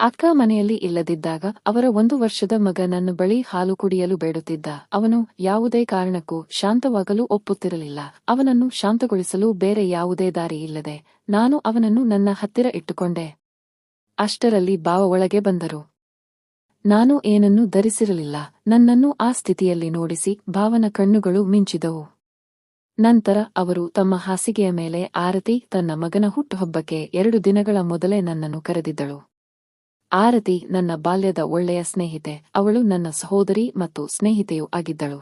ಅಕ್ಕ ಮನೆಯಲ್ಲಿ ಇಲ್ಲದಿದ್ದಾಗ ಅವರ ಒಂದು ವರ್ಷದ ಮಗ ನನ್ನ ಬಳಿ ಹಾಲು ಕುಡಿಯಲು ಬೇಡುತ್ತಿದ್ದ. ಅವನು ಯಾವುದೇ ಕಾರಣಕ್ಕೂ ಶಾಂತವಾಗಲು ಒಪ್ಪುತ್ತಿರಲಿಲ್ಲ. ಅವನನ್ನು ಶಾಂತಗೊಳಿಸಲು ಬೇರೆ ಯಾವುದೇ ದಾರಿ ಇಲ್ಲದೆ ನಾನು ಅವನನ್ನು ನನ್ನ ಹತ್ತಿರ ಇಟ್ಟುಕೊಂಡೆ. ಅಷ್ಟರಲ್ಲಿ ಬಾವ ಒಳಗೆ ಬಂದರು. ನಾನು ಏನನ್ನೂ ಧರಿಸಿರಲಿಲ್ಲ. ನನ್ನನ್ನು ಆ ಸ್ಥಿತಿಯಲ್ಲಿ ನೋಡಿಸಿ ಭಾವನ ಕಣ್ಣುಗಳು ಮಿಂಚಿದವು. ನಂತರ ಅವರು ತಮ್ಮ ಹಾಸಿಗೆಯ ಮೇಲೆ ಆರತಿ ತನ್ನ ಮಗನ ಹುಟ್ಟುಹಬ್ಬಕ್ಕೆ ಎರಡು ದಿನಗಳ ಮೊದಲೇ ನನ್ನನ್ನು ಕರೆದಿದ್ದಳು. ಆರತಿ ನನ್ನ ಬಾಲ್ಯದ ಒಳ್ಳೆಯ ಸ್ನೇಹಿತೆ. ಅವಳು ನನ್ನ ಸಹೋದರಿ ಮತ್ತು ಸ್ನೇಹಿತೆಯೂ ಆಗಿದ್ದಳು.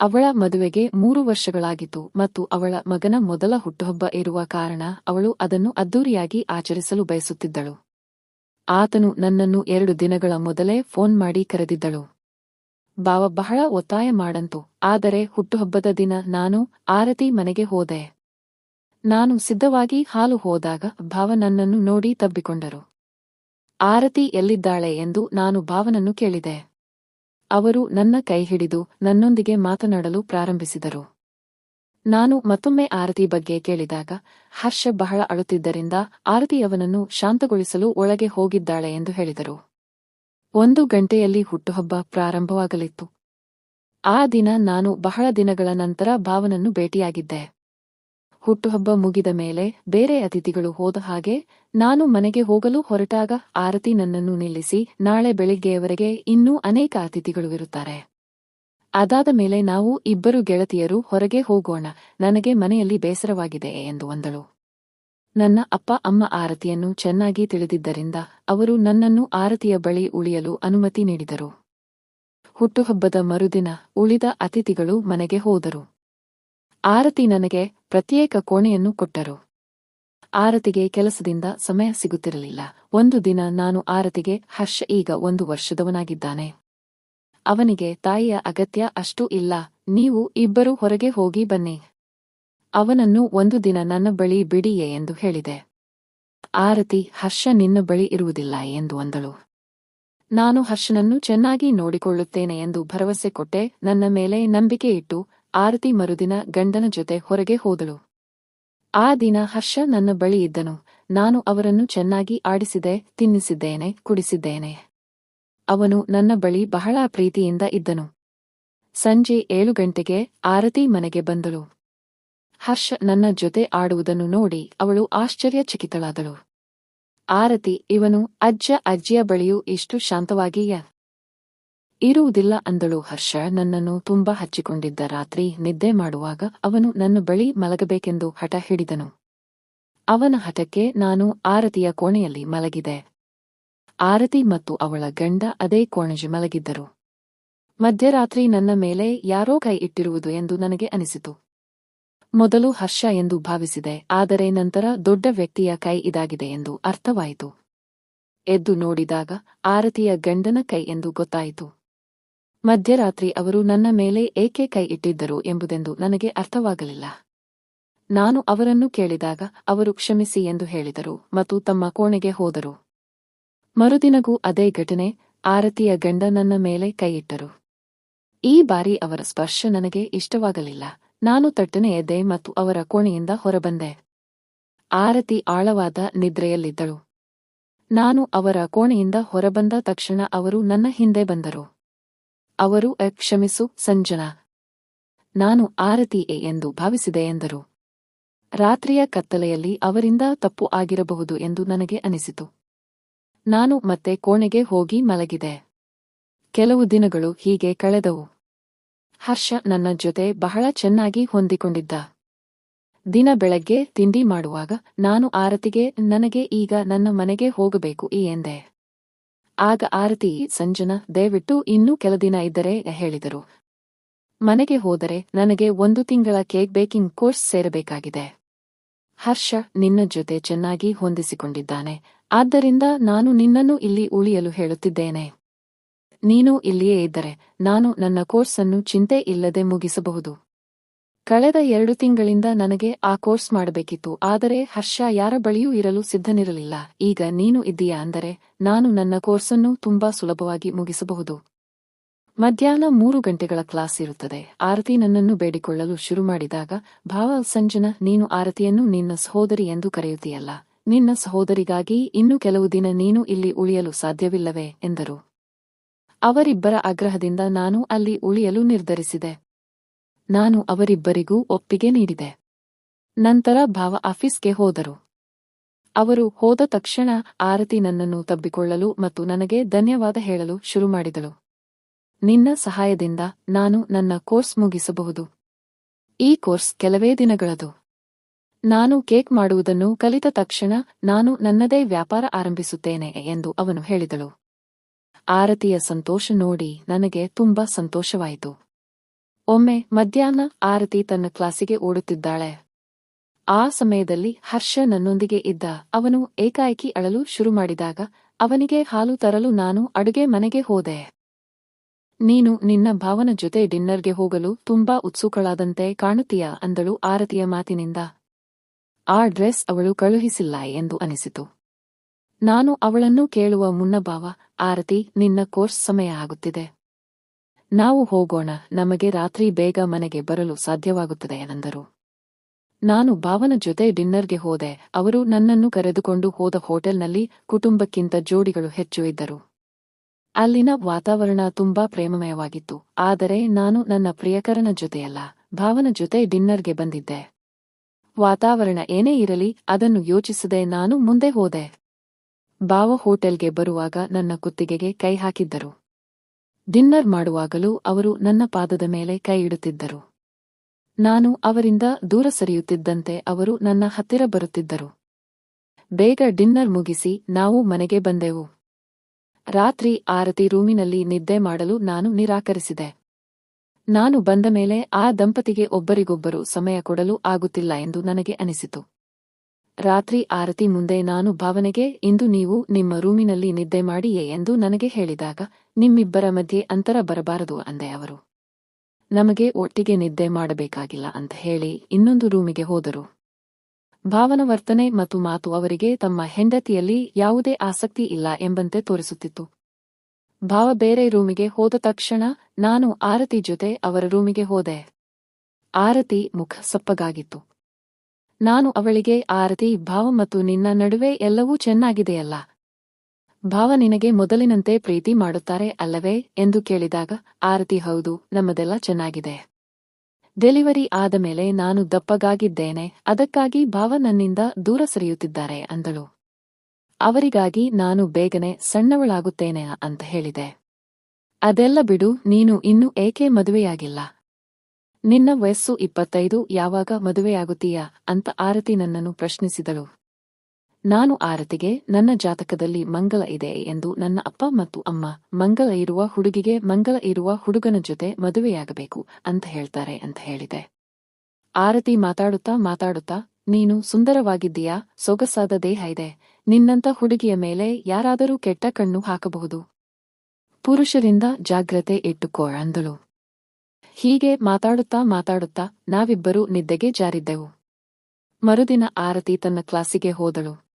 ಅವಳ ಮದುವೆಗೆ ಮೂರು ವರ್ಷಗಳಾಗಿತ್ತು ಮತ್ತು ಅವಳ ಮಗನ ಮೊದಲ ಹುಟ್ಟುಹಬ್ಬ ಇರುವ ಕಾರಣ ಅವಳು ಅದನ್ನು ಅದ್ದೂರಿಯಾಗಿ ಆಚರಿಸಲು ಬಯಸುತ್ತಿದ್ದಳು. ಆತನು ನನ್ನನ್ನು ಎರಡು ದಿನಗಳ ಮೊದಲೇ ಫೋನ್ ಮಾಡಿ ಕರೆದಿದ್ದಳು. ಬಾವ ಬಹಳ ಒತ್ತಾಯ ಮಾಡಂತು, ಆದರೆ ಹುಟ್ಟುಹಬ್ಬದ ದಿನ ನಾನು ಆರತಿ ಮನೆಗೆ ಹೋದೆ. ನಾನು ಸಿದ್ಧವಾಗಿ ಹಾಲು ಹೋದಾಗ ಭಾವ ನನ್ನನ್ನು ನೋಡಿ ತಬ್ಬಿಕೊಂಡರು. ಆರತಿ ಎಲ್ಲಿದ್ದಾಳೆ ಎಂದು ನಾನು ಭಾವನನ್ನು ಕೇಳಿದೆ. ಅವರು ನನ್ನ ಕೈ ಹಿಡಿದು ನನ್ನೊಂದಿಗೆ ಮಾತನಾಡಲು ಪ್ರಾರಂಭಿಸಿದರು. ನಾನು ಮತ್ತೊಮ್ಮೆ ಆರತಿ ಬಗ್ಗೆ ಕೇಳಿದಾಗ, ಹರ್ಷ ಬಹಳ ಅಳುತ್ತಿದ್ದರಿಂದ ಆರತಿ ಅವನನ್ನು ಶಾಂತಗೊಳಿಸಲು ಒಳಗೆ ಹೋಗಿದ್ದಾಳೆ ಎಂದು ಹೇಳಿದರು. ಒಂದು ಗಂಟೆಯಲ್ಲಿ ಹುಟ್ಟುಹಬ್ಬ ಪ್ರಾರಂಭವಾಗಲಿತ್ತು. ಆ ದಿನ ನಾನು ಬಹಳ ದಿನಗಳ ನಂತರ ಭಾವನನ್ನು ಭೇಟಿಯಾಗಿದ್ದೆ. ಹುಟ್ಟುಹಬ್ಬ ಮುಗಿದ ಮೇಲೆ ಬೇರೆ ಅತಿಥಿಗಳು ಹೋದ ಹಾಗೆ ನಾನು ಮನೆಗೆ ಹೋಗಲು ಹೊರಟಾಗ ಆರತಿ ನನ್ನನ್ನು ನಿಲ್ಲಿಸಿ ನಾಳೆ ಬೆಳಿಗ್ಗೆಯವರೆಗೆ ಇನ್ನೂ ಅನೇಕ ಅತಿಥಿಗಳು ಇರುತ್ತಾರೆ. ಅದಾದ ಮೇಲೆ ನಾವು ಇಬ್ಬರು ಗೆಳತಿಯರು ಹೊರಗೆ ಹೋಗೋಣ, ನನಗೆ ಮನೆಯಲ್ಲಿ ಬೇಸರವಾಗಿದೆ ಎಂದು ಅಂದಳು. ನನ್ನ ಅಪ್ಪ ಅಮ್ಮ ಆರತಿಯನ್ನು ಚೆನ್ನಾಗಿ ತಿಳಿದಿದ್ದರಿಂದ ಅವರು ನನ್ನನ್ನು ಆರತಿಯ ಬಳಿ ಉಳಿಯಲು ಅನುಮತಿ ನೀಡಿದರು. ಹುಟ್ಟುಹಬ್ಬದ ಮರುದಿನ ಉಳಿದ ಅತಿಥಿಗಳು ಮನೆಗೆ ಹೋದರು. ಆರತಿ ನನಗೆ ಪ್ರತ್ಯೇಕ ಕೋಣೆಯನ್ನು ಕೊಟ್ಟರು. ಆರತಿಗೆ ಕೆಲಸದಿಂದ ಸಮಯ ಸಿಗುತ್ತಿರಲಿಲ್ಲ. ಒಂದು ದಿನ ನಾನು ಆರತಿಗೆ, ಹರ್ಷ ಈಗ ಒಂದು ವರ್ಷದವನಾಗಿದ್ದಾನೆ. ಅವನಿಗೆ, ತಾಯಿಯ ಅಗತ್ಯ ಅಷ್ಟೂ ಇಲ್ಲ. ನೀವು ಇಬ್ಬರು ಹೊರಗೆ ಹೋಗಿ ಬನ್ನಿ. ಅವನನ್ನು ಒಂದು ದಿನ ನನ್ನ ಬಳಿ ಬಿಡಿಯೇ ಎಂದು ಹೇಳಿದೆ. ಆರತಿ, ಹರ್ಷ ನಿನ್ನ ಬಳಿ ಇರುವುದಿಲ್ಲ ಎಂದು ಅಂದಳು. ನಾನು ಹರ್ಷನನ್ನು ಚೆನ್ನಾಗಿ ನೋಡಿಕೊಳ್ಳುತ್ತೇನೆ ಎಂದು ಭರವಸೆ ಕೊಟ್ಟೆ. ನನ್ನ ಮೇಲೆ ನಂಬಿಕೆ ಇಟ್ಟು ಆರತಿ ಮರುದಿನ ಗಂಡನ ಜೊತೆ ಹೊರಗೆ ಹೋದಳು. ಆ ದಿನ ಹರ್ಷ ನನ್ನ ಬಳಿ ಇದ್ದನು. ನಾನು ಅವರನ್ನು ಚೆನ್ನಾಗಿ ಆಡಿಸಿದೆ, ತಿನ್ನಿಸಿದ್ದೇನೆ, ಕುಡಿಸಿದ್ದೇನೆ. ಅವನು ನನ್ನ ಬಳಿ ಬಹಳ ಪ್ರೀತಿಯಿಂದ ಇದ್ದನು. ಸಂಜೆ ಏಳು ಗಂಟೆಗೆ ಆರತಿ ಮನೆಗೆ ಬಂದಳು. ಹರ್ಷ ನನ್ನ ಜೊತೆ ಆಡುವುದನ್ನು ನೋಡಿ ಅವಳು ಆಶ್ಚರ್ಯಚಕಿತಳಾದಳು. ಆರತಿ, ಇವನು ಅಜ್ಜ ಅಜ್ಜಿಯ ಬಳಿಯೂ ಇಷ್ಟು ಶಾಂತವಾಗಿಯ ಇರುವುದಿಲ್ಲ ಅಂದಳು ಹರ್ಷ. ನನ್ನನ್ನು ತುಂಬಾ ಹಚ್ಚಿಕೊಂಡಿದ್ದ ರಾತ್ರಿ ನಿದ್ದೆ ಮಾಡುವಾಗ ಅವನು ನನ್ನ ಬಳಿ ಮಲಗಬೇಕೆಂದು ಹಠ ಹಿಡಿದನು. ಅವನ ಹಠಕ್ಕೆ ನಾನು ಆರತಿಯ ಕೋಣೆಯಲ್ಲಿ ಮಲಗಿದೆ ಆರತಿ ಮತ್ತು ಅವಳ ಗಂಡ ಅದೇ ಕೋಣೆಜಿ ಮಲಗಿದ್ದರು. ಮಧ್ಯರಾತ್ರಿ ನನ್ನ ಮೇಲೆ ಯಾರೋ ಕೈ ಇಟ್ಟಿರುವುದು ಎಂದು ನನಗೆ ಅನಿಸಿತು. ಮೊದಲು ಹರ್ಷ ಎಂದು ಭಾವಿಸಿದೆ, ಆದರೆ ನಂತರ ದೊಡ್ಡ ವ್ಯಕ್ತಿಯ ಕೈ ಇದಾಗಿದೆ ಎಂದು ಅರ್ಥವಾಯಿತು. ಎದ್ದು ನೋಡಿದಾಗ ಆರತಿಯ ಗಂಡನ ಕೈ ಎಂದು ಗೊತ್ತಾಯಿತು. ಮಧ್ಯರಾತ್ರಿ ಅವರು ನನ್ನ ಮೇಲೆ ಏಕೆ ಕೈ ಇಟ್ಟಿದ್ದರು ಎಂಬುದೆಂದು ನನಗೆ ಅರ್ಥವಾಗಲಿಲ್ಲ. ನಾನು ಅವರನ್ನು ಕೇಳಿದಾಗ ಅವರು ಕ್ಷಮಿಸಿ ಎಂದು ಹೇಳಿದರು ಮತ್ತು ತಮ್ಮ ಕೋಣೆಗೆ ಹೋದರು. ಮರುದಿನಗೂ ಅದೇ ಘಟನೆ, ಆರತಿಯ ಗಂಡ ನನ್ನ ಮೇಲೆ ಕೈಯಿಟ್ಟರು ಈ ಬಾರಿ ಅವರ ಸ್ಪರ್ಶ ನನಗೆ ಇಷ್ಟವಾಗಲಿಲ್ಲ. ನಾನು ತಟ್ಟನೆ ಎದ್ದೆ ಮತ್ತು ಅವರ ಕೋಣೆಯಿಂದ ಹೊರಬಂದೆ. ಆರತಿ ಆಳವಾದ ನಿದ್ರೆಯಲ್ಲಿದ್ದಳು. ನಾನು ಅವರ ಕೋಣೆಯಿಂದ ಹೊರಬಂದ ತಕ್ಷಣ ಅವರು ನನ್ನ ಹಿಂದೆ ಬಂದರು. ಅವರು "ಅ, ಕ್ಷಮಿಸು ಸಂಜನಾ. ನಾನು ಆರತಿ ಎ ಎಂದು ಭಾವಿಸಿದೆ ಎಂದರು. ರಾತ್ರಿಯ ಕತ್ತಲೆಯಲ್ಲಿ ಅವರಿಂದ ತಪ್ಪು ಆಗಿರಬಹುದು ಎಂದು ನನಗೆ ಅನಿಸಿತು. ನಾನು ಮತ್ತೆ ಕೋಣೆಗೆ ಹೋಗಿ ಮಲಗಿದೆ. ಕೆಲವು ದಿನಗಳು ಹೀಗೆ ಕಳೆದವು. ಹರ್ಷ ನನ್ನ ಜೊತೆ ಬಹಳ ಚೆನ್ನಾಗಿ ಹೊಂದಿಕೊಂಡಿದ್ದ. ದಿನ ಬೆಳಗ್ಗೆ ತಿಂಡಿ ಮಾಡುವಾಗ ನಾನು ಆರತಿಗೆ ನನಗೆ ಈಗ ನನ್ನ ಮನೆಗೆ ಹೋಗಬೇಕು ಈ ಎಂದೆ. ಆಗ ಆರತಿ ಸಂಜನಾ, ದಯವಿಟ್ಟು ಇನ್ನೂ ಕೆಲ ದಿನ ಇದ್ದರೆ, ಹೇಳಿದರು. ಮನೆಗೆ ಹೋದರೆ ನನಗೆ ಒಂದು ತಿಂಗಳ ಕೇಕ್ ಬೇಕಿಂಗ್ ಕೋರ್ಸ್ ಸೇರಬೇಕಾಗಿದೆ. ಹರ್ಷ ನಿನ್ನ ಜೊತೆ ಚೆನ್ನಾಗಿ ಹೊಂದಿಸಿಕೊಂಡಿದ್ದಾನೆ. ಆದ್ದರಿಂದ ನಾನು ನಿನ್ನನ್ನು ಇಲ್ಲಿ ಉಳಿಯಲು ಹೇಳುತ್ತಿದ್ದೇನೆ. ನೀನು ಇಲ್ಲಿಯೇ ಇದ್ದರೆ ನಾನು ನನ್ನ ಕೋರ್ಸ್ ಅನ್ನು ಚಿಂತೆ ಇಲ್ಲದೆ ಮುಗಿಸಬಹುದು. ಕಳೆದ ಎರಡು ತಿಂಗಳಿಂದ ನನಗೆ ಆ ಕೋರ್ಸ್ ಮಾಡಬೇಕಿತ್ತು, ಆದರೆ ಹರ್ಷ ಯಾರ ಬಳಿಯೂ ಇರಲು ಸಿದ್ಧನಿರಲಿಲ್ಲ. ಈಗ ನೀನು ಇದ್ದೀಯಾ ಅಂದರೆ ನಾನು ನನ್ನ ಕೋರ್ಸನ್ನು ತುಂಬಾ ಸುಲಭವಾಗಿ ಮುಗಿಸಬಹುದು. ಮಧ್ಯಾಹ್ನ ಮೂರು ಗಂಟೆಗಳ ಕ್ಲಾಸ್ ಇರುತ್ತದೆ. ಆರತಿ ನನ್ನನ್ನು ಬೇಡಿಕೊಳ್ಳಲು ಶುರು ಮಾಡಿದಾಗ, ಭಾವ ಸಂಜನ, ನೀನು ಆರತಿಯನ್ನು ನಿನ್ನ ಸಹೋದರಿ ಎಂದು ಕರೆಯುತ್ತೀಯಲ್ಲ. ನಿನ್ನ ಸಹೋದರಿಗಾಗಿ ಇನ್ನು ಕೆಲವು ದಿನ ನೀನು ಇಲ್ಲಿ ಉಳಿಯಲು ಸಾಧ್ಯವಿಲ್ಲವೇ? ಎಂದರು. ಅವರಿಬ್ಬರ ಆಗ್ರಹದಿಂದ ನಾನು ಅಲ್ಲಿ ಉಳಿಯಲು ನಿರ್ಧರಿಸಿದೆ. ನಾನು ಅವರಿಬ್ಬರಿಗೂ ಒಪ್ಪಿಗೆ ನೀಡಿದೆ. ನಂತರ ಭಾವ ಆಫೀಸ್ಗೆ ಹೋದರು. ಅವರು ಹೋದ ತಕ್ಷಣ ಆರತಿ ನನ್ನನ್ನು ತಬ್ಬಿಕೊಳ್ಳಲು ಮತ್ತು ನನಗೆ ಧನ್ಯವಾದ ಹೇಳಲು ಶುರು ಮಾಡಿದಳು. ನಿನ್ನ ಸಹಾಯದಿಂದ ನಾನು ನನ್ನ ಕೋರ್ಸ್ ಮುಗಿಸಬಹುದು. ಈ ಕೋರ್ಸ್ ಕೆಲವೇ ದಿನಗಳದು. ನಾನು ಕೇಕ್ ಮಾಡುವುದನ್ನು ಕಲಿತ ತಕ್ಷಣ ನಾನು ನನ್ನದೇ ವ್ಯಾಪಾರ ಆರಂಭಿಸುತ್ತೇನೆ ಎಂದು ಅವನು ಹೇಳಿದಳು. ಆರತಿಯ ಸಂತೋಷ ನೋಡಿ ನನಗೆ ತುಂಬಾ ಸಂತೋಷವಾಯಿತು. ಒಮ್ಮೆ ಮಧ್ಯಾಹ್ನ ಆರತಿ ತನ್ನ ಕ್ಲಾಸಿಗೆ ಓಡುತ್ತಿದ್ದಾಳೆ. ಆ ಸಮಯದಲ್ಲಿ ಹರ್ಷ ನನ್ನೊಂದಿಗೆ ಇದ್ದ. ಅವನು ಏಕಾಏಕಿ ಅಳಲು ಶುರು ಮಾಡಿದಾಗ, ಅವನಿಗೆ ಹಾಲು ತರಲು ನಾನು ಅಡುಗೆ ಮನೆಗೆ ಹೋದೆ. ನೀನು ನಿನ್ನ ಭಾವನ ಜೊತೆ ಡಿನ್ನರ್ಗೆ ಹೋಗಲು ತುಂಬಾ ಉತ್ಸುಕಳಾದಂತೆ ಕಾಣುತ್ತೀಯ? ಅಂದಳು ಆರತಿಯ ಮಾತಿನಿಂದ. ಆ ಡ್ರೆಸ್ ಅವಳು ಕಳುಹಿಸಿಲ್ಲ ಎಂದು ಅನಿಸಿತು. ನಾನು ಅವಳನ್ನು ಕೇಳುವ ಮುನ್ನ ಭಾವ, ಆರತಿ, ನಿನ್ನ ಕೋರ್ಸ್ ಸಮಯ ಆಗುತ್ತಿದೆ. ನಾವು ಹೋಗೋಣ, ನಮಗೆ ರಾತ್ರಿ ಬೇಗ ಮನೆಗೆ ಬರಲು ಸಾಧ್ಯವಾಗುತ್ತದೆ ಎಂದರು. ನಾನು ಭಾವನ ಜೊತೆ ಡಿನ್ನರ್ಗೆ ಹೋದೆ, ಅವರು ನನ್ನನ್ನು ಕರೆದುಕೊಂಡು ಹೋದ ಹೋಟೆಲ್ನಲ್ಲಿ ಕುಟುಂಬಕ್ಕಿಂತ ಜೋಡಿಗಳು ಹೆಚ್ಚು ಇದ್ದರು. ಅಲ್ಲಿನ ವಾತಾವರಣ ತುಂಬಾ ಪ್ರೇಮಮಯವಾಗಿತ್ತು, ಆದರೆ ನಾನು ನನ್ನ ಪ್ರಿಯಕರನ ಜೊತೆಯಲ್ಲ, ಭಾವನ ಜೊತೆ ಡಿನ್ನರ್ಗೆ ಬಂದಿದ್ದೆ. ವಾತಾವರಣ ಏನೇ ಇರಲಿ, ಅದನ್ನು ಯೋಚಿಸದೆ ನಾನು ಮುಂದೆ ಹೋದೆ. ಭಾವ ಹೋಟೆಲ್ಗೆ ಬರುವಾಗ ನನ್ನ ಕುತ್ತಿಗೆಗೆ ಕೈ ಹಾಕಿದ್ದರು. ಡಿನ್ನರ್ ಮಾಡುವಾಗಲೂ ಅವರು ನನ್ನ ಪಾದದ ಮೇಲೆ ಕೈ ಇಡುತ್ತಿದ್ದರು. ನಾನು ಅವರಿಂದ ದೂರ ಸರಿಯುತ್ತಿದ್ದಂತೆ ಅವರು ನನ್ನ ಹತ್ತಿರ ಬರುತ್ತಿದ್ದರು. ಬೇಗ ಡಿನ್ನರ್ ಮುಗಿಸಿ ನಾವು ಮನೆಗೆ ಬಂದೆವು. ರಾತ್ರಿ ಆರತಿ ರೂಮಿನಲ್ಲಿ ನಿದ್ದೆ ಮಾಡಲು ನಾನು ನಿರಾಕರಿಸಿದೆ. ನಾನು ಬಂದ ಮೇಲೆ ಆ ದಂಪತಿಗೆ ಒಬ್ಬರಿಗೊಬ್ಬರು ಸಮಯ ಕೊಡಲು ಆಗುತ್ತಿಲ್ಲ ಎಂದು ನನಗೆ ಅನಿಸಿತು. ರಾತ್ರಿ ಆರತಿ ಮುಂದೆ ನಾನು ಭಾವನೆಗೆ, ಇಂದು ನೀವು ನಿಮ್ಮ ರೂಮಿನಲ್ಲಿ ನಿದ್ದೆ ಮಾಡಿಯೇ ಎಂದು ನನಗೆ ಹೇಳಿದಾಗ, ನಿಮ್ಮಿಬ್ಬರ ಮಧ್ಯೆ ಅಂತರ ಬರಬಾರದು ಅಂದೆ ಅವರು. ನಮಗೆ ಒಟ್ಟಿಗೆ ನಿದ್ದೆ ಮಾಡಬೇಕಾಗಿಲ್ಲ ಅಂತ ಹೇಳಿ ಇನ್ನೊಂದು ರೂಮಿಗೆ ಹೋದರು. ಭಾವನ ವರ್ತನೆ ಮತ್ತು ಮಾತು ಅವರಿಗೆ ತಮ್ಮ ಹೆಂಡತಿಯಲ್ಲಿ ಯಾವುದೇ ಆಸಕ್ತಿ ಇಲ್ಲ ಎಂಬಂತೆ ತೋರಿಸುತ್ತಿತ್ತು. ಭಾವ ಬೇರೆ ರೂಮಿಗೆ ಹೋದ ತಕ್ಷಣ, ನಾನು ಆರತಿ ಜೊತೆ ಅವರ ರೂಮಿಗೆ ಹೋದೆ. ಆರತಿ ಮುಖ ಸಪ್ಪಗಾಗಿತ್ತು. ನಾನು ಅವಳಿಗೆ, ಆರತಿ, ಭಾವ ಮತ್ತು ನಿನ್ನ ನಡುವೆ ಎಲ್ಲವೂ ಚೆನ್ನಾಗಿದೆಯಲ್ಲ? ಭಾವ ನಿನಗೆ ಮೊದಲಿನಂತೆ ಪ್ರೀತಿ ಮಾಡುತ್ತಾರೆ ಅಲ್ಲವೇ? ಎಂದು ಕೇಳಿದಾಗ, ಆರತಿ, ಹೌದು, ನಮ್ಮದೆಲ್ಲ ಚೆನ್ನಾಗಿದೆ. ಡೆಲಿವರಿ ಆದ ಮೇಲೆ ನಾನು ದಪ್ಪಗಾಗಿದ್ದೇನೆ, ಅದಕ್ಕಾಗಿ ಭಾವ ನನ್ನಿಂದ ದೂರ ಸರಿಯುತ್ತಿದ್ದಾರೆ ಅಂದಳು. ಅವರಿಗಾಗಿ ನಾನು ಬೇಗನೆ ಸಣ್ಣವಳಾಗುತ್ತೇನೆ ಅಂತ ಹೇಳಿದೆ. ಅದೆಲ್ಲ ಬಿಡು, ನೀನು ಇನ್ನೂ ಏಕೆ ಮದುವೆಯಾಗಿಲ್ಲ? ನಿನ್ನ ವಯಸ್ಸು ಇಪ್ಪತ್ತೈದು, ಯಾವಾಗ ಮದುವೆಯಾಗುತ್ತೀಯಾ ಅಂತ ಆರತಿ ನನ್ನನ್ನು ಪ್ರಶ್ನಿಸಿದಳು. ನಾನು ಆರತಿಗೆ, ನನ್ನ ಜಾತಕದಲ್ಲಿ ಮಂಗಲ ಇದೆ ಎಂದು ನನ್ನ ಅಪ್ಪ ಮತ್ತು ಅಮ್ಮ, ಮಂಗಲ ಇರುವ ಹುಡುಗಿಗೆ ಮಂಗಲ ಇರುವ ಹುಡುಗನ ಜೊತೆ ಮದುವೆಯಾಗಬೇಕು ಅಂತ ಹೇಳ್ತಾರೆ ಅಂತ ಹೇಳಿದೆ. ಆರತಿ ಮಾತಾಡುತ್ತಾ ಮಾತಾಡುತ್ತಾ, ನೀನು ಸುಂದರವಾಗಿದ್ದೀಯಾ, ಸೊಗಸಾದ ದೇಹ ಇದೆ ನಿನ್ನಂತ ಹುಡುಗಿಯ ಮೇಲೆ ಯಾರಾದರೂ ಕೆಟ್ಟ ಕಣ್ಣು ಹಾಕಬಹುದು? ಪುರುಷರಿಂದ ಜಾಗ್ರತೆ ಇಟ್ಟುಕೋ ಅಂದಳು. ಹೀಗೆ ಮಾತಾಡುತ್ತಾ ಮಾತಾಡುತ್ತಾ ನಾವಿಬ್ಬರೂ ನಿದ್ದೆಗೆ ಜಾರಿದ್ದೆವು. ಮರುದಿನ ಆರತಿ ತನ್ನ ಕ್ಲಾಸಿಗೆ ಹೋದಳು.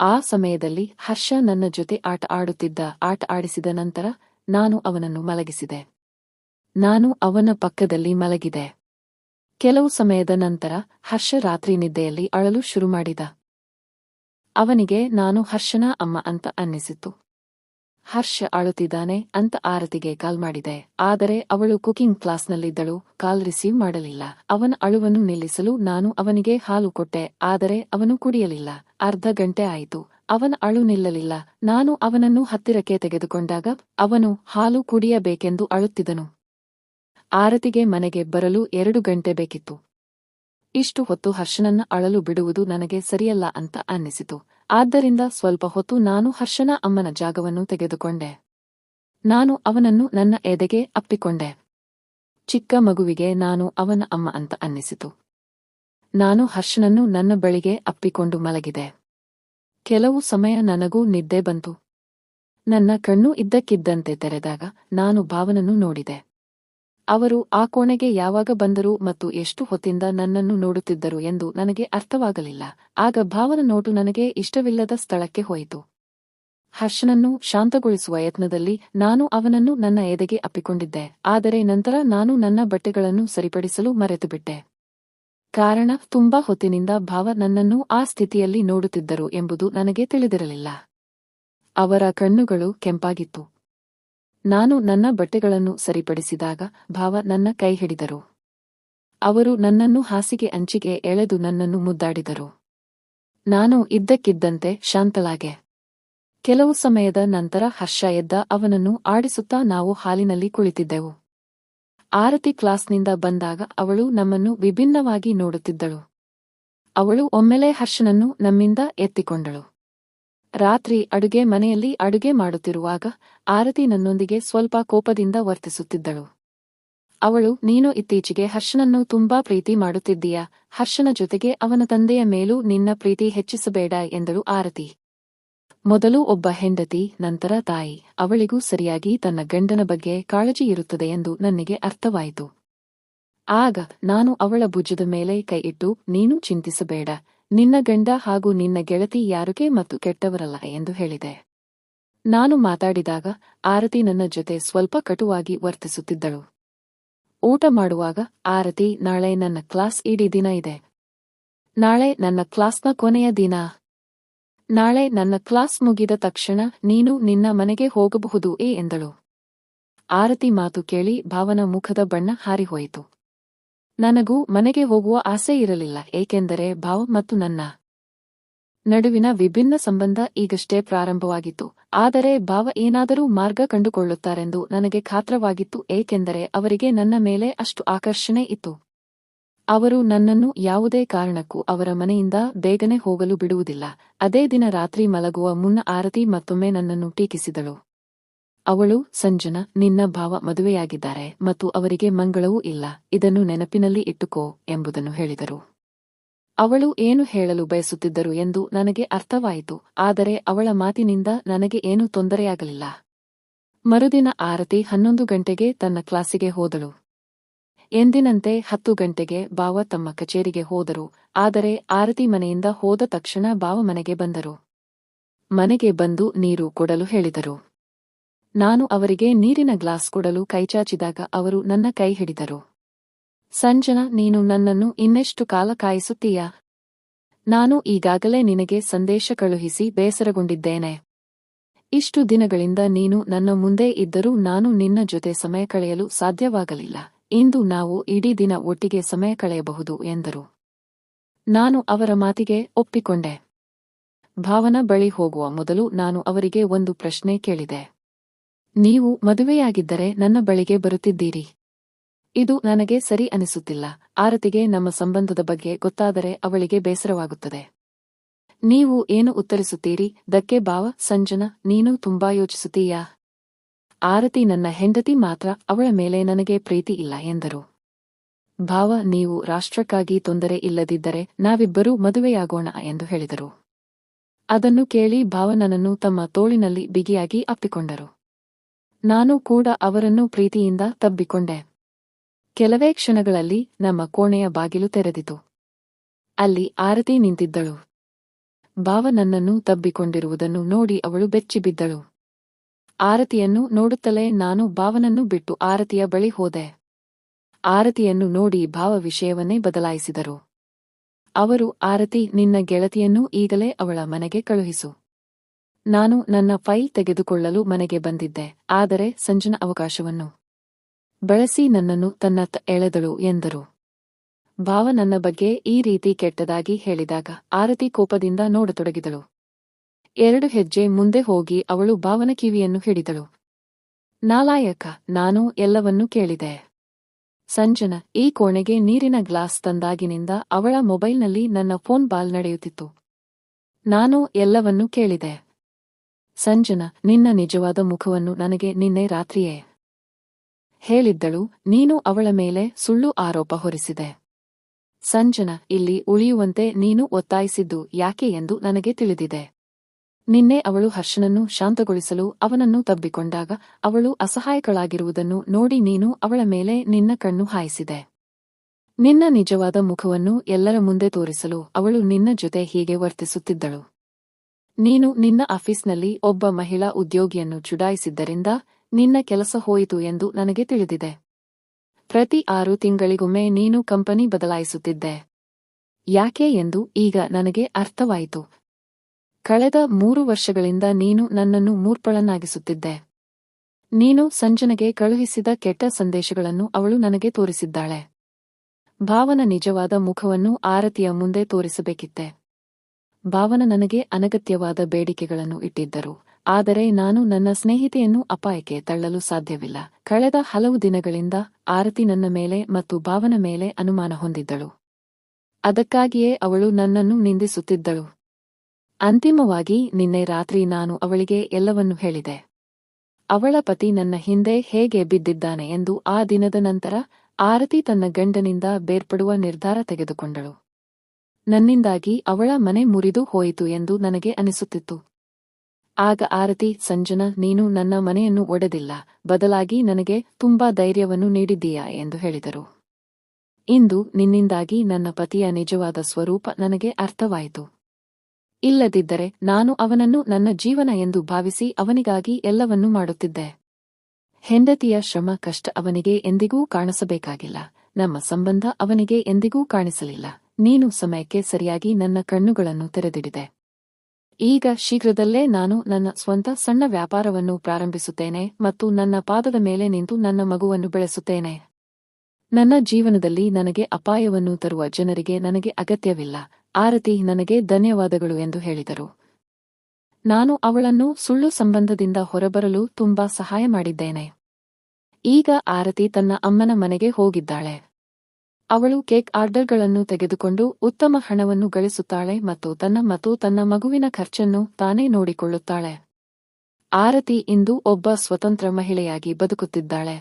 ಆ ಸಮಯದಲ್ಲಿ ಹರ್ಷ ನನ್ನ ಜೊತೆ ಆಟ ಆಡುತ್ತಿದ್ದ ಆಟ ಆಡಿಸಿದ ನಂತರ ನಾನು ಅವನನ್ನು ಮಲಗಿಸಿದೆ. ನಾನು ಅವನ ಪಕ್ಕದಲ್ಲಿ ಮಲಗಿದೆ. ಕೆಲವು ಸಮಯದ ನಂತರ ಹರ್ಷ ರಾತ್ರಿ ನಿದ್ದೆಯಲ್ಲಿ ಅಳಲು ಶುರು ಮಾಡಿದ. ಅವನಿಗೆ ನಾನು ಹರ್ಷನ ಅಮ್ಮ ಅಂತ ಅನ್ನಿಸಿತು. ಹರ್ಷ ಅಳುತ್ತಿದ್ದಾನೆ ಅಂತ ಆರತಿಗೆ ಕಾಲ್ ಮಾಡಿದೆ. ಆದರೆ ಅವಳು ಕುಕಿಂಗ್ ಕ್ಲಾಸ್ನಲ್ಲಿದ್ದಳು, ಕಾಲ್ ರಿಸೀವ್ ಮಾಡಲಿಲ್ಲ. ಅವನ ಅಳುವನ್ನು ನಿಲ್ಲಿಸಲು ನಾನು ಅವನಿಗೆ ಹಾಲು ಕೊಟ್ಟೆ, ಆದರೆ ಅವನು ಕುಡಿಯಲಿಲ್ಲ. ಅರ್ಧ ಗಂಟೆ ಆಯಿತು. ಅವನ ಅಳು ನಿಲ್ಲಲಿಲ್ಲ. ನಾನು ಅವನನ್ನು ಹತ್ತಿರಕ್ಕೆ ತೆಗೆದುಕೊಂಡಾಗ ಅವನು ಹಾಲು ಕುಡಿಯಬೇಕೆಂದು ಅಳುತ್ತಿದ್ದನು. ಆರತಿಗೆ ಮನೆಗೆ ಬರಲು ಎರಡು ಗಂಟೆ ಬೇಕಿತ್ತು. ಇಷ್ಟು ಹೊತ್ತು ಹರ್ಷನನ್ನ ಅಳಲು ಬಿಡುವುದು ನನಗೆ ಸರಿಯಲ್ಲ ಅಂತ ಅನ್ನಿಸಿತು. ಆದ್ದರಿಂದ ಸ್ವಲ್ಪ ಹೊತ್ತು ನಾನು ಹರ್ಷನ ಅಮ್ಮನ ಜಾಗವನ್ನು ತೆಗೆದುಕೊಂಡೆ. ನಾನು ಅವನನ್ನು ನನ್ನ ಎದೆಗೆ ಅಪ್ಪಿಕೊಂಡೆ. ಚಿಕ್ಕ ಮಗುವಿಗೆ ನಾನು ಅವನ ಅಮ್ಮ ಅಂತ ಅನ್ನಿಸಿತು. ನಾನು ಹರ್ಷನನ್ನು ನನ್ನ ಬಳಿಗೆ ಅಪ್ಪಿಕೊಂಡು ಮಲಗಿದೆ. ಕೆಲವು ಸಮಯ ನನಗೂ ನಿದ್ದೆ ಬಂತು. ನನ್ನ ಕಣ್ಣು ಇದ್ದಕ್ಕಿದ್ದಂತೆ ತೆರೆದಾಗ ನಾನು ಭಾವನನ್ನು ನೋಡಿದೆ. ಅವರು ಆ ಕೋಣೆಗೆ ಯಾವಾಗ ಬಂದರು ಮತ್ತು ಎಷ್ಟು ಹೊತ್ತಿಂದ ನನ್ನನ್ನು ನೋಡುತ್ತಿದ್ದರು ಎಂದು ನನಗೆ ಅರ್ಥವಾಗಲಿಲ್ಲ. ಆಗ ಭಾವನ ನೋಟು ನನಗೆ ಇಷ್ಟವಿಲ್ಲದ ಸ್ಥಳಕ್ಕೆ ಹೋಯಿತು. ಹರ್ಷನನ್ನು ಶಾಂತಗೊಳಿಸುವ ಯತ್ನದಲ್ಲಿ ನಾನು ಅವನನ್ನು ನನ್ನ ಎದೆಗೆ ಅಪ್ಪಿಕೊಂಡಿದ್ದೆ. ಆದರೆ ನಂತರ ನಾನು ನನ್ನ ಬಟ್ಟೆಗಳನ್ನು ಸರಿಪಡಿಸಲು ಮರೆತುಬಿಟ್ಟೆ. ಕಾರಣ, ತುಂಬಾ ಹೊತ್ತಿನಿಂದ ಭಾವ ನನ್ನನ್ನು ಆ ಸ್ಥಿತಿಯಲ್ಲಿ ನೋಡುತ್ತಿದ್ದರು ಎಂಬುದು ನನಗೆ ತಿಳಿದಿರಲಿಲ್ಲ. ಅವರ ಕಣ್ಣುಗಳು ಕೆಂಪಾಗಿತ್ತು. ನಾನು ನನ್ನ ಬಟ್ಟೆಗಳನ್ನು ಸರಿಪಡಿಸಿದಾಗ ಭಾವ ನನ್ನ ಕೈ ಹಿಡಿದರು. ಅವರು ನನ್ನನ್ನು ಹಾಸಿಗೆ ಅಂಚಿಗೆ ಎಳೆದು ನನ್ನನ್ನು ಮುದ್ದಾಡಿದರು. ನಾನು ಇದ್ದಕ್ಕಿದ್ದಂತೆ ಶಾಂತಳಾಗೆ. ಕೆಲವು ಸಮಯದ ನಂತರ ಹರ್ಷ ಎದ್ದ ಅವನನ್ನು ಆಡಿಸುತ್ತಾ ನಾವು ಹಾಲಿನಲ್ಲಿ ಕುಳಿತಿದ್ದೆವು. ಆರತಿ ಕ್ಲಾಸ್ನಿಂದ ಬಂದಾಗ ಅವಳು ನಮ್ಮನ್ನು ವಿಭಿನ್ನವಾಗಿ ನೋಡುತ್ತಿದ್ದಳು. ಅವಳು ಒಮ್ಮೆಲೆ ಹರ್ಷನನ್ನು ನಮ್ಮಿಂದ ಎತ್ತಿಕೊಂಡಳು. ರಾತ್ರಿ ಅಡುಗೆ ಮನೆಯಲ್ಲಿ ಅಡುಗೆ ಮಾಡುತ್ತಿರುವಾಗ ಆರತಿ ನನ್ನೊಂದಿಗೆ ಸ್ವಲ್ಪ ಕೋಪದಿಂದ ವರ್ತಿಸುತ್ತಿದ್ದಳು. ಅವಳು, ನೀನು ಇತ್ತೀಚೆಗೆ ಹರ್ಷನನ್ನು ತುಂಬಾ ಪ್ರೀತಿ ಮಾಡುತ್ತಿದ್ದೀಯಾ? ಹರ್ಷನ ಜೊತೆಗೆ ಅವನ ತಂದೆಯ ಮೇಲೂ ನಿನ್ನ ಪ್ರೀತಿ ಹೆಚ್ಚಿಸಬೇಡ ಎಂದಳು ಆರತಿ. ಮೊದಲು ಒಬ್ಬ ಹೆಂಡತಿ, ನಂತರ ತಾಯಿ. ಅವಳಿಗೂ ಸರಿಯಾಗಿ ತನ್ನ ಗಂಡನ ಬಗ್ಗೆ ಕಾಳಜಿ ಇರುತ್ತದೆ ಎಂದು ನನಗೆ ಅರ್ಥವಾಯಿತು. ಆಗ ನಾನು ಅವಳ ಭುಜದ ಮೇಲೆ ಕೈ ಇಟ್ಟು, ನೀನು ಚಿಂತಿಸಬೇಡ. ನಿನ್ನ ಗಂಡ ಹಾಗೂ ನಿನ್ನ ಗೆಳತಿ ಯಾರಿಗೆ ಮತ್ತು ಕೆಟ್ಟವರಲ್ಲ ಎಂದು ಹೇಳಿದೆ. ನಾನು ಮಾತಾಡಿದಾಗ ಆರತಿ ನನ್ನ ಜೊತೆ ಸ್ವಲ್ಪ ಕಟುವಾಗಿ ವರ್ತಿಸುತ್ತಿದ್ದಳು. ಊಟ ಮಾಡುವಾಗ ಆರತಿ, ನಾಳೆ ನನ್ನ ಕ್ಲಾಸ್ ಇಡೀ ದಿನ ಇದೆ. ನಾಳೆ ನನ್ನ ಕ್ಲಾಸ್ನ ಕೊನೆಯ ದಿನ. ನಾಳೆ ನನ್ನ ಕ್ಲಾಸ್ ಮುಗಿದ ತಕ್ಷಣ ನೀನು ನಿನ್ನ ಮನೆಗೆ ಹೋಗಬಹುದು ಏ ಎಂದಳು. ಆರತಿ ಮಾತು ಕೇಳಿ ಭಾವನ ಮುಖದ ಬಣ್ಣ ಹಾರಿಹೋಯಿತು. ನನಗೂ ಮನೆಗೆ ಹೋಗುವ ಆಸೆ ಇರಲಿಲ್ಲ, ಏಕೆಂದರೆ ಭಾವ್ ಮತ್ತು ನನ್ನ ನಡುವಿನ ವಿಭಿನ್ನ ಸಂಬಂಧ ಈಗಷ್ಟೇ ಪ್ರಾರಂಭವಾಗಿತ್ತು. ಆದರೆ ಭಾವ ಏನಾದರೂ ಮಾರ್ಗ ಕಂಡುಕೊಳ್ಳುತ್ತಾರೆಂದು ನನಗೆ ಖಾತ್ರವಾಗಿತ್ತು, ಏಕೆಂದರೆ ಅವರಿಗೆ ನನ್ನ ಮೇಲೆ ಅಷ್ಟು ಆಕರ್ಷಣೆ ಇತ್ತು. ಅವರು ನನ್ನನ್ನು ಯಾವುದೇ ಕಾರಣಕ್ಕೂ ಅವರ ಮನೆಯಿಂದ ಬೇಗನೆ ಹೋಗಲು ಬಿಡುವುದಿಲ್ಲ. ಅದೇ ದಿನ ರಾತ್ರಿ ಮಲಗುವ ಮುನ್ನ ಆರತಿ ಮತ್ತೊಮ್ಮೆ ನನ್ನನ್ನು ಟೀಕಿಸಿದಳು. ಅವಳು ಸಂಜನ, ನಿನ್ನ ಭಾವ ಮದುವೆಯಾಗಿದ್ದಾರೆ ಮತ್ತು ಅವರಿಗೆ ಮಂಗಳವೂ ಇಲ್ಲ, ಇದನ್ನು ನೆನಪಿನಲ್ಲಿ ಇಟ್ಟುಕೋ ಎಂಬುದನ್ನು ಹೇಳಿದರು. ಅವಳು ಏನು ಹೇಳಲು ಬಯಸುತ್ತಿದ್ದರು ಎಂದು ನನಗೆ ಅರ್ಥವಾಯಿತು, ಆದರೆ ಅವಳ ಮಾತಿನಿಂದ ನನಗೆ ಏನೂ ತೊಂದರೆಯಾಗಲಿಲ್ಲ. ಮರುದಿನ ಆರತಿ ಹನ್ನೊಂದು ಗಂಟೆಗೆ ತನ್ನ ಕ್ಲಾಸಿಗೆ ಹೋದಳು. ಎಂದಿನಂತೆ ಹತ್ತು ಗಂಟೆಗೆ ಬಾವ ತಮ್ಮ ಕಚೇರಿಗೆ ಹೋದರು, ಆದರೆ ಆರತಿ ಮನೆಯಿಂದ ಹೋದ ತಕ್ಷಣ ಬಾವ ಮನೆಗೆ ಬಂದರು. ಮನೆಗೆ ಬಂದು ನೀರು ಕೊಡಲು ಹೇಳಿದರು. ನಾನು ಅವರಿಗೆ ನೀರಿನ ಗ್ಲಾಸ್ ಕೊಡಲು ಕೈಚಾಚಿದಾಗ ಅವರು ನನ್ನ ಕೈ ಹಿಡಿದರು. ಸಂಜನ, ನೀನು ನನ್ನನ್ನು ಇನ್ನೆಷ್ಟು ಕಾಲ ಕಾಯಿಸುತ್ತೀಯಾ? ನಾನು ಈಗಾಗಲೇ ನಿನಗೆ ಸಂದೇಶ ಕಳುಹಿಸಿ ಬೇಸರಗೊಂಡಿದ್ದೇನೆ. ಇಷ್ಟು ದಿನಗಳಿಂದ ನೀನು ನನ್ನ ಮುಂದೆ ಇದ್ದರೂ ನಾನು ನಿನ್ನ ಜೊತೆ ಸಮಯ ಕಳೆಯಲು ಸಾಧ್ಯವಾಗಲಿಲ್ಲ. ಇಂದು ನಾವು ಇಡೀ ದಿನ ಒಟ್ಟಿಗೆ ಸಮಯ ಕಳೆಯಬಹುದು ಎಂದರು. ನಾನು ಅವರ ಮಾತಿಗೆ ಒಪ್ಪಿಕೊಂಡೆ. ಭಾವನ ಬಳಿ ಹೋಗುವ ಮೊದಲು ನಾನು ಅವರಿಗೆ ಒಂದು ಪ್ರಶ್ನೆ ಕೇಳಿದೆ. ನೀವು ಮದುವೆಯಾಗಿದ್ದರೆ ನನ್ನ ಬಳಿಗೆ ಬರುತ್ತಿದ್ದೀರಿ. ಇದು ನನಗೆ ಸರಿ ಅನಿಸುತ್ತಿಲ್ಲ. ಆರತಿಗೆ ನಮ್ಮ ಸಂಬಂಧದ ಬಗ್ಗೆ ಗೊತ್ತಾದರೆ ಅವಳಿಗೆ ಬೇಸರವಾಗುತ್ತದೆ. ನೀವು ಏನು ಉತ್ತರಿಸುತ್ತೀರಿ? ದಕ್ಕೆ ಭಾವ, ಸಂಜನ, ನೀನು ತುಂಬಾ ಯೋಚಿಸುತ್ತೀಯಾ? ಆರತಿ ನನ್ನ ಹೆಂಡತಿ ಮಾತ್ರ, ಅವಳ ಮೇಲೆ ನನಗೆ ಪ್ರೀತಿ ಇಲ್ಲ ಎಂದರು. ಭಾವ, ನೀವು ರಾಷ್ಟ್ರಕ್ಕಾಗಿ ತೊಂದರೆ ಇಲ್ಲದಿದ್ದರೆ ನಾವಿಬ್ಬರೂ ಮದುವೆಯಾಗೋಣ ಎಂದು ಹೇಳಿದರು. ಅದನ್ನು ಕೇಳಿ ಭಾವ ನನ್ನನ್ನು ತಮ್ಮ ತೋಳಿನಲ್ಲಿ ಬಿಗಿಯಾಗಿ ಅಪ್ಪಿಕೊಂಡರು. ನಾನು ಕೂಡ ಅವರನ್ನು ಪ್ರೀತಿಯಿಂದ ತಬ್ಬಿಕೊಂಡೆ. ಕೆಲವೇ ಕ್ಷಣಗಳಲ್ಲಿ ನಮ್ಮ ಕೋಣೆಯ ಬಾಗಿಲು ತೆರೆದಿತು. ಅಲ್ಲಿ ಆರತಿ ನಿಂತಿದ್ದಳು. ಭಾವ ನನ್ನನ್ನು ತಬ್ಬಿಕೊಂಡಿರುವುದನ್ನು ನೋಡಿ ಅವಳು ಬೆಚ್ಚಿಬಿದ್ದಳು. ಆರತಿಯನ್ನು ನೋಡುತ್ತಲೇ ನಾನು ಭಾವನನ್ನು ಬಿಟ್ಟು ಆರತಿಯ ಬಳಿ ಹೋದೆ. ಆರತಿಯನ್ನು ನೋಡಿ ಭಾವ ವಿಷಯವನ್ನೇ ಬದಲಾಯಿಸಿದರು. ಅವರು, ಆರತಿ, ನಿನ್ನ ಗೆಳತಿಯನ್ನು ಈಗಲೇ ಅವಳ ಮನೆಗೆ ಕಳುಹಿಸು. ನಾನು ನನ್ನ ಫೈಲ್ ತೆಗೆದುಕೊಳ್ಳಲು ಮನೆಗೆ ಬಂದಿದ್ದೆ, ಆದರೆ ಸಂಜನ ಅವಕಾಶವನ್ನು ಬಳಸಿ ನನ್ನನ್ನು ತನ್ನತ್ತ ಎಳೆದಳು ಎಂದರು. ಭಾವ ನನ್ನ ಬಗ್ಗೆ ಈ ರೀತಿ ಕೆಟ್ಟದಾಗಿ ಹೇಳಿದಾಗ ಆರತಿ ಕೋಪದಿಂದ ನೋಡತೊಡಗಿದಳು. ಎರಡು ಹೆಜ್ಜೆ ಮುಂದೆ ಹೋಗಿ ಅವಳು ಭಾವನ ಕಿವಿಯನ್ನು ಹಿಡಿದಳು. ನಾಲಾಯಕ, ನಾನು ಎಲ್ಲವನ್ನೂ ಕೇಳಿದೆ. ಸಂಜನ ಈ ಕೋಣೆಗೆ ನೀರಿನ ಗ್ಲಾಸ್ ತಂದಾಗಿನಿಂದ ಅವಳ ಮೊಬೈಲ್ನಲ್ಲಿ ನನ್ನ ಫೋನ್ ಬಾಲ್ ನಡೆಯುತ್ತಿತ್ತು. ನಾನು ಎಲ್ಲವನ್ನೂ ಕೇಳಿದೆ. ಸಂಜನ, ನಿನ್ನ ನಿಜವಾದ ಮುಖವನ್ನು ನನಗೆ ನಿನ್ನೆ ರಾತ್ರಿಯೇ ಹೇಳಿದ್ದಳು, ನೀನು ಅವಳ ಮೇಲೆ ಸುಳ್ಳು ಆರೋಪ ಹೊರಿಸಿದೆ. ಸಂಜನ, ಇಲ್ಲಿ ಉಳಿಯುವಂತೆ ನೀನು ಒತ್ತಾಯಿಸಿದ್ದು ಯಾಕೆ ಎಂದು ನನಗೆ ತಿಳಿದಿದೆ. ನಿನ್ನೆ ಅವಳು ಹರ್ಷನನ್ನು ಶಾಂತಗೊಳಿಸಲು ಅವನನ್ನು ತಬ್ಬಿಕೊಂಡಾಗ ಅವಳು ಅಸಹಾಯಕಳಾಗಿರುವುದನ್ನು ನೋಡಿ ನೀನು ಅವಳ ಮೇಲೆ ನಿನ್ನ ಕಣ್ಣು ಹಾಯಿಸಿದೆ. ನಿನ್ನ ನಿಜವಾದ ಮುಖವನ್ನು ಎಲ್ಲರ ಮುಂದೆ ತೋರಿಸಲು ಅವಳು ನಿನ್ನ ಜೊತೆ ಹೀಗೆ ವರ್ತಿಸುತ್ತಿದ್ದಳು. ನೀನು ನಿನ್ನ ಆಫೀಸ್ನಲ್ಲಿ ಒಬ್ಬ ಮಹಿಳಾ ಉದ್ಯೋಗಿಯನ್ನು ಚುಡಾಯಿಸಿದ್ದರಿಂದ ನಿನ್ನ ಕೆಲಸ ಹೋಯಿತು ಎಂದು ನನಗೆ ತಿಳಿದಿದೆ. ಪ್ರತಿ ಆರು ತಿಂಗಳಿಗೊಮ್ಮೆ ನೀನು ಕಂಪನಿ ಬದಲಾಯಿಸುತ್ತಿದ್ದೆ. ಯಾಕೆ ಎಂದು ಈಗ ನನಗೆ ಅರ್ಥವಾಯಿತು. ಕಳೆದ ಮೂರು ವರ್ಷಗಳಿಂದ ನೀನು ನನ್ನನ್ನು ಮೂರ್ಪಳನ್ನಾಗಿಸುತ್ತಿದ್ದೆ. ನೀನು ಸಂಜನೆಗೆ ಕಳುಹಿಸಿದ ಕೆಟ್ಟ ಸಂದೇಶಗಳನ್ನು ಅವಳು ನನಗೆ ತೋರಿಸಿದ್ದಾಳೆ. ಭಾವನ ನಿಜವಾದ ಮುಖವನ್ನು ಆರತಿಯ ಮುಂದೆ ತೋರಿಸಬೇಕಿತ್ತೆ. ಭಾವನ ನನಗೆ ಅನಗತ್ಯವಾದ ಬೇಡಿಕೆಗಳನ್ನು ಇಟ್ಟಿದ್ದರು. ಆದರೆ ನಾನು ನನ್ನ ಸ್ನೇಹಿತೆಯನ್ನು ಅಪಾಯಕ್ಕೆ ತಳ್ಳಲು ಸಾಧ್ಯವಿಲ್ಲ. ಕಳೆದ ಹಲವು ದಿನಗಳಿಂದ ಆರತಿ ನನ್ನ ಮೇಲೆ ಮತ್ತು ಭಾವನ ಮೇಲೆ ಅನುಮಾನ ಹೊಂದಿದ್ದಳು. ಅದಕ್ಕಾಗಿಯೇ ಅವಳು ನನ್ನನ್ನು ನಿಂದಿಸುತ್ತಿದ್ದಳು. ಅಂತಿಮವಾಗಿ ನಿನ್ನೆ ರಾತ್ರಿ ನಾನು ಅವಳಿಗೆ ಎಲ್ಲವನ್ನೂ ಹೇಳಿದೆ. ಅವಳ ಪತಿ ನನ್ನ ಹಿಂದೆ ಹೇಗೆ ಬಿದ್ದಿದ್ದಾನೆ ಎಂದು ಆ ದಿನದ ನಂತರ ಆರತಿ ತನ್ನ ಗಂಡನಿಂದ ಬೇರ್ಪಡುವ ನಿರ್ಧಾರ ತೆಗೆದುಕೊಂಡಳು. ನನ್ನಿಂದಾಗಿ ಅವಳ ಮನೆ ಮುರಿದು ಹೋಯಿತು ಎಂದು ನನಗೆ ಅನಿಸುತ್ತಿತ್ತು. ಆಗ ಆರತಿ, ಸಂಜನ, ನೀನು ನನ್ನ ಮನೆಯನ್ನು ಒಡೆದಿಲ್ಲ, ಬದಲಾಗಿ ನನಗೆ ತುಂಬಾ ಧೈರ್ಯವನ್ನು ನೀಡಿದ್ದೀಯಾ ಎಂದು ಹೇಳಿದರು. ಇಂದು ನಿನ್ನಿಂದಾಗಿ ನನ್ನ ಪತಿಯ ನಿಜವಾದ ಸ್ವರೂಪ ನನಗೆ ಅರ್ಥವಾಯಿತು. ಇಲ್ಲದಿದ್ದರೆ ನಾನು ಅವನನ್ನು ನನ್ನ ಜೀವನ ಎಂದು ಭಾವಿಸಿ ಅವನಿಗಾಗಿ ಎಲ್ಲವನ್ನೂ ಮಾಡುತ್ತಿದ್ದೆ. ಹೆಂಡತಿಯ ಶ್ರಮ, ಕಷ್ಟ ಅವನಿಗೆ ಎಂದಿಗೂ ಕಾಣಿಸಬೇಕಾಗಿಲ್ಲ, ನಮ್ಮ ಸಂಬಂಧ ಅವನಿಗೆ ಎಂದಿಗೂ ಕಾಣಿಸಲಿಲ್ಲ. ನೀನು ಸಮಯಕ್ಕೆ ಸರಿಯಾಗಿ ನನ್ನ ಕಣ್ಣುಗಳನ್ನು ತೆರೆದಿಡಿದೆ. ಈಗ ಶೀಘ್ರದಲ್ಲೇ ನಾನು ನನ್ನ ಸ್ವಂತ ಸಣ್ಣ ವ್ಯಾಪಾರವನ್ನು ಪ್ರಾರಂಭಿಸುತ್ತೇನೆ ಮತ್ತು ನನ್ನ ಪಾದದ ಮೇಲೆ ನಿಂತು ನನ್ನ ಮಗುವನ್ನು ಬೆಳೆಸುತ್ತೇನೆ. ನನ್ನ ಜೀವನದಲ್ಲಿ ನನಗೆ ಅಪಾಯವನ್ನು ತರುವ ಜನರಿಗೆ ನನಗೆ ಅಗತ್ಯವಿಲ್ಲ. ಆರತಿ, ನನಗೆ ಧನ್ಯವಾದಗಳು ಎಂದು ಹೇಳಿದರು. ನಾನು ಅವಳನ್ನು ಸುಳ್ಳು ಸಂಬಂಧದಿಂದ ಹೊರಬರಲು ತುಂಬಾ ಸಹಾಯ ಮಾಡಿದ್ದೇನೆ. ಈಗ ಆರತಿ ತನ್ನ ಅಮ್ಮನ ಮನೆಗೆ ಹೋಗಿದ್ದಾಳೆ. ಅವಳು ಕೇಕ್ ಆರ್ಡರ್ಗಳನ್ನು ತೆಗೆದುಕೊಂಡು ಉತ್ತಮ ಹಣವನ್ನು ಗಳಿಸುತ್ತಾಳೆ ಮತ್ತು ತನ್ನ ಮತ್ತು ತನ್ನ ಮಗುವಿನ ಖರ್ಚನ್ನು ತಾನೇ ನೋಡಿಕೊಳ್ಳುತ್ತಾಳೆ. ಆರತಿ ಇಂದು ಒಬ್ಬ ಸ್ವತಂತ್ರ ಮಹಿಳೆಯಾಗಿ ಬದುಕುತ್ತಿದ್ದಾಳೆ.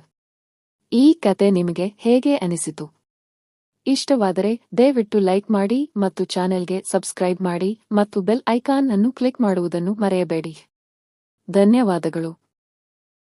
ಈ ಕತೆ ನಿಮಗೆ ಹೇಗೆ ಅನಿಸಿತು? ಇಷ್ಟವಾದರೆ ದಯವಿಟ್ಟು ಲೈಕ್ ಮಾಡಿ ಮತ್ತು ಚಾನೆಲ್ಗೆ ಸಬ್ಸ್ಕ್ರೈಬ್ ಮಾಡಿ ಮತ್ತು ಬೆಲ್ ಐಕಾನ್ ಅನ್ನು ಕ್ಲಿಕ್ ಮಾಡುವುದನ್ನು ಮರೆಯಬೇಡಿ. ಧನ್ಯವಾದಗಳು.